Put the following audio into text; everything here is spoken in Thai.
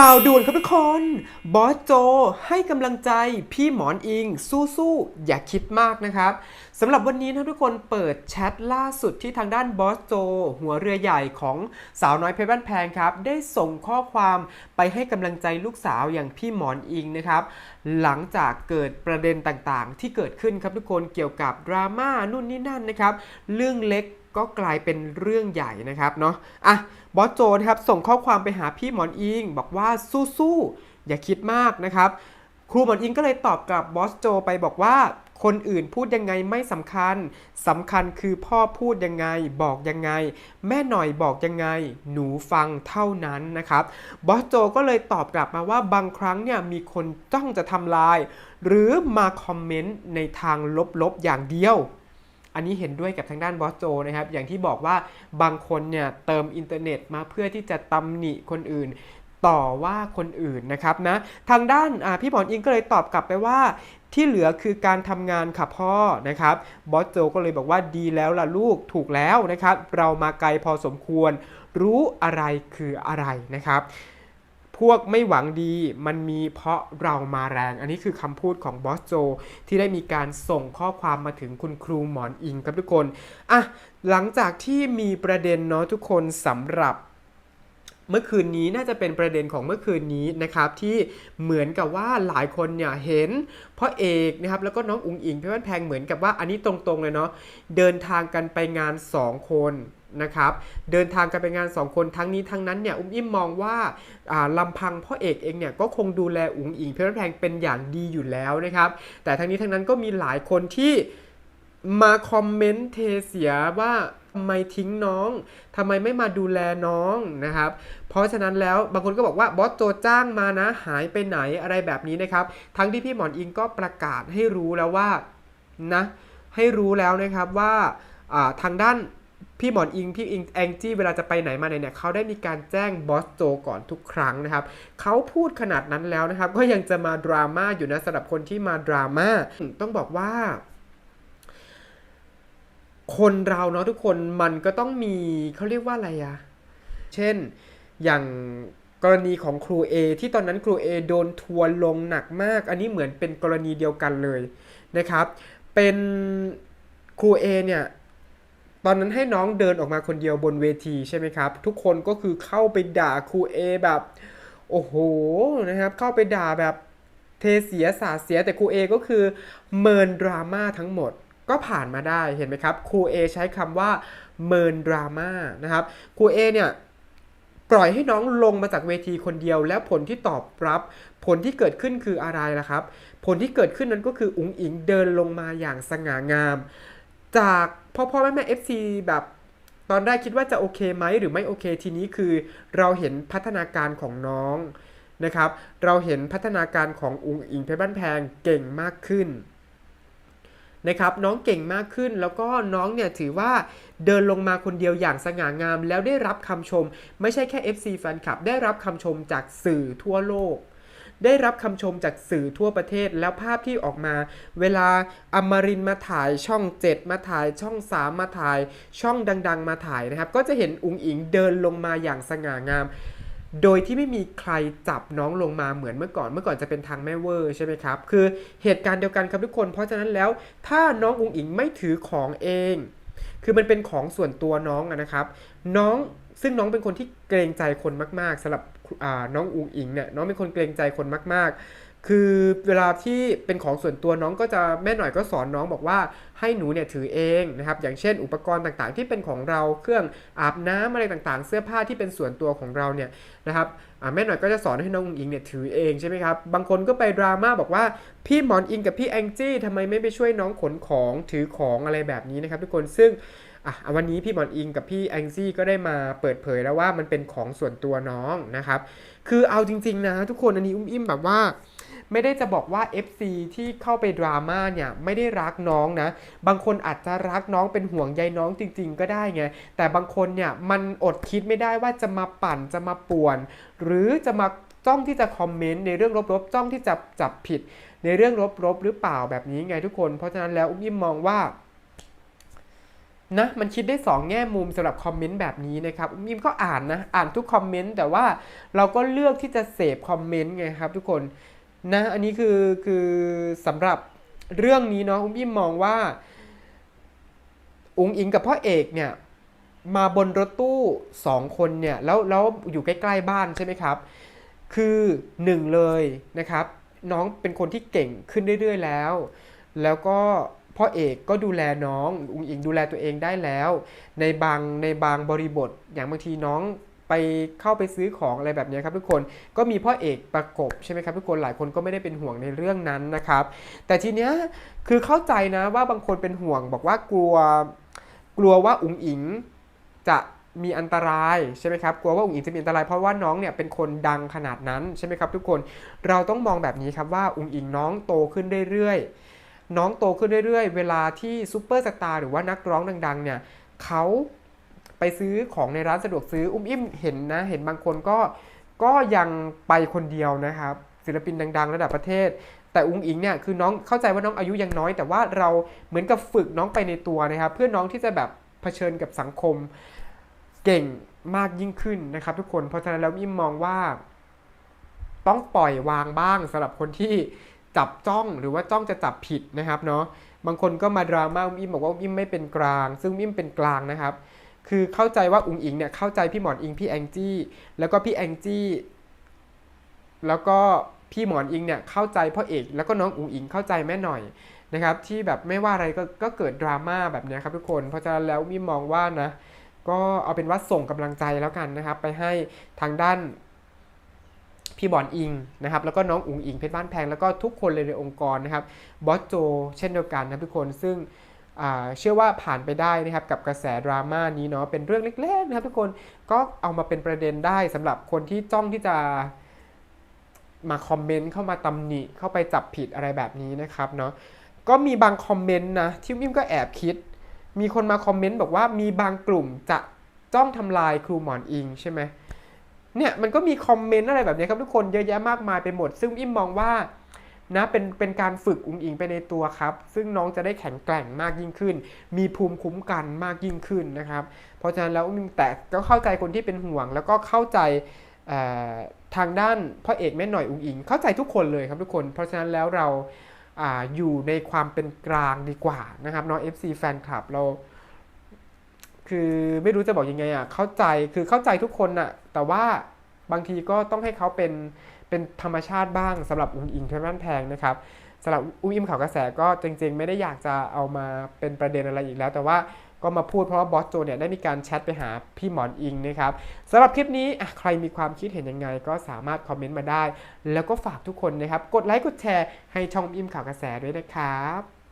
ข่าวด่วนครับทุกคน บอสโจให้กำลังใจพี่หมอนอิง สู้ๆ อย่าคิดมากนะครับสำหรับวันนี้นะทุกคนเปิดแชทล่าสุดที่ทางด้านบอสโจ หัวเรือใหญ่ของสาวน้อยเพชรบ้านแพงครับ ได้ส่งข้อความไปให้กำลังใจลูกสาวอย่างพี่หมอนอิงนะครับ หลังจากเกิดประเด็นต่างๆ ที่เกิดขึ้นครับทุกคนเกี่ยวกับดราม่านู่นนี่นั่นนะครับ เรื่องเล็ก ก็กลายเป็นเรื่องใหญ่นะครับเนาะอะบอสโจนะครับส่งข้อความไปหาพี่หมอนอิง บอกว่าสู้ๆอย่าคิดมากนะครับ ครูหมอนอิงก็เลยตอบกลับบอสโจไปบอกว่าคนอื่นพูดยังไงไม่สำคัญสำคัญคือพ่อพูดยังไง บอกยังไง แม่หน่อยบอกยังไง หนูฟังเท่านั้นนะครับบอสโจก็เลยตอบกลับมาว่าบางครั้งเนี่ยมีคนจ้องจะทำลาย หรือมาคอมเมนต์ในทางลบๆอย่างเดียว อันนี้เห็นด้วยกับทางด้านบอสโจนะครับ อย่างที่บอกว่าบางคนเนี่ยเติมอินเทอร์เน็ตมาเพื่อที่จะตำหนิคนอื่น ต่อว่าคนอื่นนะครับนะ ทางด้านพี่หมอนอิงก็เลยตอบกลับไปว่าที่เหลือคือการทำงานค่ะพ่อนะครับบอสโจก็เลยบอกว่าดีแล้วล่ะลูกถูกแล้วนะครับ เรามาไกลพอสมควร รู้อะไรคืออะไรนะครับ พวกไม่หวังดีมันมีเพราะเรามาแรง อันนี้คือคำพูดของบอสโจ ที่ได้มีการส่งข้อความมาถึงคุณครูหมอนอิงครับทุกคนอะหลังจากที่มีประเด็นเนาะทุกคนสำหรับเมื่อคืนนี้น่าจะเป็นประเด็นของเมื่อคืนนี้นะครับ ที่เหมือนกับว่าหลายคนเนี่ยเห็นพ่อเอกนะครับแล้วก็น้องอุ๋งอิงพี่บ้านแพงเหมือนกับว่าอันนี้ตรงๆเลยเนาะเดินทางกันไปงาน 2 คน นะครับเดินทางกันไปงาน 2 คนทั้งนี้ทั้งนั้นเนี่ยอุ้มอิ่มมองว่าอ่าลำพังพ่อเอกเองเนี่ยก็คงดูแลอุ๋งอิงเพี่บ้านแพงเป็นอย่างดีอยู่แล้วนะครับ แต่ทั้งนี้ทั้งนั้นก็มีหลายคนที่มาคอมเมนต์เทเสียว่าทำไมทิ้งน้องทำไมไม่มาดูแลน้องนะครับ เพราะฉะนั้นแล้วบางคนก็บอกว่าบอสโจจ้างมานะหายไปไหนอะไรแบบนี้นะครับ ทั้งที่พี่หมอนอิงก็ประกาศให้รู้แล้วว่านะให้รู้แล้วนะครับว่าทางด้าน พี่หมอนอิงพี่อิงแองจี้เวลาจะไปไหนมาไหนเนี่ยเขาได้มีการแจ้งบอสโจก่อนทุกครั้งนะครับเขาพูดขนาดนั้นแล้วนะครับ ก็ยังจะมาดราม่าอยู่นะสำหรับคนที่มาดราม่าต้องบอกว่า คนเราเนาะทุกคนมันก็ต้องมีเขาเรียกว่าอะไรอะเช่นอย่างกรณีของครู A ที่ตอนนั้นครู A โดนทัวร์ลงหนักมาก อันนี้เหมือนเป็นกรณีเดียวกันเลยนะครับ เป็นครู A เนี่ย ตอนนั้นให้น้องเดินออกมาคนเดียวบนเวทีใช่ไหมครับ ทุกคนก็คือเข้าไปด่าครู A แบบ โอ้โหนะครับ เข้าไปด่าแบบเทเสียสาเสียแต่ครู A ก็คือเมินดราม่าทั้งหมดก็ผ่านมาได้เห็นไหมครับครู A ใช้คำว่าเมินดราม่านะครับครู A เนี่ยปล่อยให้น้องลงมาจากเวทีคนเดียว แล้วผลที่ตอบรับ ผลที่เกิดขึ้นคืออะไรล่ะครับ ผลที่เกิดขึ้นนั้นก็คืออุ๋งอิงเดินลงมาอย่างสง่างาม จากพ่อพ่อแม่แม่ FC แบบตอนแรกคิดว่าจะโอเคไหมหรือไม่โอเคทีนี้คือเราเห็นพัฒนาการของน้องนะครับ เราเห็นพัฒนาการของอุ๋งอิงเพชรบ้านแพงเก่งมากขึ้นนะครับน้องเก่งมากขึ้นแล้วก็น้องเนี่ยถือว่าเดินลงมาคนเดียวอย่างสง่างาม แล้วได้รับคำชม ไม่ใช่แค่ FC แฟนคลับได้รับคำชมจากสื่อทั่วโลก ได้รับคำชมจากสื่อทั่วประเทศแล้วภาพที่ออกมา เวลาอมรินมาถ่ายช่อง 7 มาถ่ายช่อง 3 มาถ่าย ช่องดัง ๆ มาถ่ายนะครับ ก็จะเห็นอุงอิงเดินลงมาอย่างสง่างาม โดยที่ไม่มีใครจับน้องลงมาเหมือนเมื่อก่อน เมื่อก่อนจะเป็นทางแม่เวอร์ใช่ไหมครับ คือเหตุการณ์เดียวกันครับทุกคน เพราะฉะนั้นแล้วถ้าน้องอุงอิงไม่ถือของเอง คือมันเป็นของส่วนตัวน้องนะครับ น้องซึ่งน้องเป็นคนที่เกรงใจคนมาก ๆสำหรับ น้องอุงอิงเนี่ยน้องเป็นคนเกรงใจคนมาก ๆ คือเวลาที่เป็นของส่วนตัวน้องก็จะแม่หน่อยก็สอนน้องบอกว่าให้หนูเนี่ยถือเองนะครับ อย่างเช่น อุปกรณ์ต่างๆ ที่เป็นของเราเครื่องอาบน้ำอะไรต่างๆ เสื้อผ้าที่เป็นส่วนตัวของเราเนี่ยนะครับแม่หน่อยก็จะสอนให้น้องอุงอิงเนี่ยถือเองใช่ไหมครับบางคนก็ไปดราม่าบอกว่าพี่หมอนอิงกับพี่แองจี้ทำไมไม่ไปช่วยน้องขนของถือของอะไรแบบนี้นะครับทุกคนซึ่ง อะวันนี้พี่หมอนอิงกับพี่แองซี่ก็ได้มาเปิดเผยแล้วว่ามันเป็นของส่วนตัวน้องนะครับ คือเอาจริง ๆ นะ ทุกคนอันนี้อุ้มอิ่มแบบว่า ไม่ได้จะบอกว่า FC ที่เข้าไปดราม่าเนี่ยไม่ได้รักน้องนะ บางคนอาจจะรักน้องเป็นห่วงใยน้องจริง ๆ ก็ได้ไง แต่บางคนเนี่ยมันอดคิดไม่ได้ว่าจะมาปั่นจะมาป่วน หรือจะมาจ้องที่จะคอมเมนต์ในเรื่องลบๆจ้องที่จะจับผิด ในเรื่องลบๆหรือเปล่าแบบนี้ไงทุกคน เพราะฉะนั้นแล้วอุ้มอิ่มมองว่า นะมันคิดได้สองแง่มุมสำหรับคอมเมนต์แบบนี้นะครับอุ้มอิมก็อ่านนะอ่านทุกคอมเมนต์แต่ว่าเราก็เลือกที่จะเสพคอมเมนต์ไงครับ ทุกคนนะอันนี้คือคือสำหรับเรื่องนี้เนาะอุ้มอิมมองว่า อุ๋งอิงกับพ่อเอกเนี่ยมาบนรถตู้สองคนเนี่ยแล้วแล้วอยู่ใกล้ๆบ้านใช่ไหมครับ คือหนึ่งเลยนะครับ น้องเป็นคนที่เก่งขึ้นเรื่อยๆแล้ว แล้วก็ พ่อเอกก็ดูแลน้องอุ๋งอิงดูแลตัวเองได้แล้ว ในบางในบางบริบท อย่างบางทีน้องไปเข้าไปซื้อของอะไรแบบนี้ครับทุกคนก็มีพ่อเอกประกบใช่ไหมครับทุกคนหลายคนก็ไม่ได้เป็นห่วงในเรื่องนั้นนะครับ แต่ทีเนี้ยคือเข้าใจนะว่าบางคนเป็นห่วง บอกว่ากลัวกลัวว่าอุ๋งอิงจะมีอันตรายใช่ไหมครับกลัวว่าอุ๋งอิงจะมีอันตรายเพราะว่าน้องเนี่ยเป็นคนดังขนาดนั้นใช่ไหมครับทุกคนเราต้องมองแบบนี้ครับว่าอุ๋งอิงน้องโตขึ้นเรื่อยๆ น้องโตขึ้นเรื่อยๆ เวลาที่ซูเปอร์สตาร์หรือว่านักร้องดังๆ เนี่ยเขาไปซื้อของในร้านสะดวกซื้ออุ้มอิ่มเห็นนะ เห็นบางคนก็ก็ยังไปคนเดียวนะครับ ศิลปินดัง ๆ ระดับประเทศ แต่อุ้งอิงเนี่ยคือน้องเข้าใจว่าน้องอายุยังน้อย แต่ว่าเราเหมือนกับฝึกน้องไปในตัวนะครับ เพื่อน้องที่จะแบบเผชิญกับสังคมเก่งมากยิ่งขึ้นนะครับทุกคนเพราะฉะนั้นแล้วอิมมองว่า ต้องปล่อยวางบ้างสำหรับคนที่ จับจ้องหรือว่าจ้องจะจับผิดนะครับเนาะบางคนก็มาดราม่าอุ้มอิมบอกว่าอุ้มอิมไม่เป็นกลาง ซึ่งอุ้มอิมเป็นกลางนะครับ คือเข้าใจว่าอุงอิงเนี่ยเข้าใจพี่หมอนอิงพี่แองจี้แล้วก็พี่แองจี้แล้วก็พี่หมอนอิงเนี่ยเข้าใจพ่อเอก แล้วก็น้องอุ๋งอิงเข้าใจแม่หน่อยนะครับที่แบบไม่ว่าอะไรก็ก็เกิดดราม่าแบบนี้ครับทุกคนเพราะฉะนั้นแล้วมีมองว่านะก็เอาเป็นว่าส่งกำลังใจแล้วกันนะครับ ไปให้ทางด้าน พี่บอลอิงนะครับแล้วก็น้องอุ๋งอิงเพชรบ้านแพงแล้วก็ทุกคนเลยในองค์กรนะครับบอสโจเช่นเดียวกันนะทุกคนซึ่งเชื่อว่าผ่านไปได้นะครับกับกระแสดราม่านี้เนาะเป็นเรื่องเล็กๆนะครับทุกคนก็เอามาเป็นประเด็นได้สำหรับคนที่จ้องที่จะมาคอมเมนต์เข้ามาตำหนิเข้าไปจับผิดอะไรแบบนี้นะครับเนาะก็มีบางคอมเมนต์นะที่มิมก็แอบคิด มีคนมาคอมเมนต์บอกว่ามีบางกลุ่มจะจ้องทำลายครูหมอนอิงใช่ไหม เนี่ยมันก็มีคอมเมนต์อะไรแบบนี้ครับทุกคนเยอะแยะมากมายไปหมด ซึ่งอิมมองว่านะเป็นเป็นการฝึกอุงอิงไปในตัวครับ ซึ่งน้องจะได้แข็งแกร่งมากยิ่งขึ้น มีภูมิคุ้มกันมากยิ่งขึ้นนะครับ เพราะฉะนั้นแล้วแต่ก็เข้าใจคนที่เป็นห่วง แล้วก็เข้าใจทางด้านพ่อเอกแม่หน่อยอุงอิง เข้าใจทุกคนเลยครับทุกคน เพราะฉะนั้นแล้วเราออยู่ในความเป็นกลางดีกว่านะครับเนาะ FC แฟนคลับเรา คือไม่รู้จะบอกยังไงอะเข้าใจคือเข้าใจทุกคนน่ะ แต่ว่าบางทีก็ต้องให้เขาเป็นเป็นธรรมชาติบ้างสำหรับอุงอิงเพชรบ้านแพงนะครับสำหรับอุ้มอิมข่าวกระแสก็จริง ๆ ไม่ได้อยากจะเอามาเป็นประเด็นอะไรอีกแล้ว แต่ว่าก็มาพูดเพราะว่าบอสโจเนี่ยได้มีการแชทไปหาพี่หมอนอิงนะครับสำหรับคลิปนี้ใครมีความคิดเห็นยังไง ก็สามารถคอมเมนต์มาได้ แล้วก็ฝากทุกคนนะครับ กดไลค์กดแชร์ให้ช่องอิมข่าวกระแสด้วยนะครับ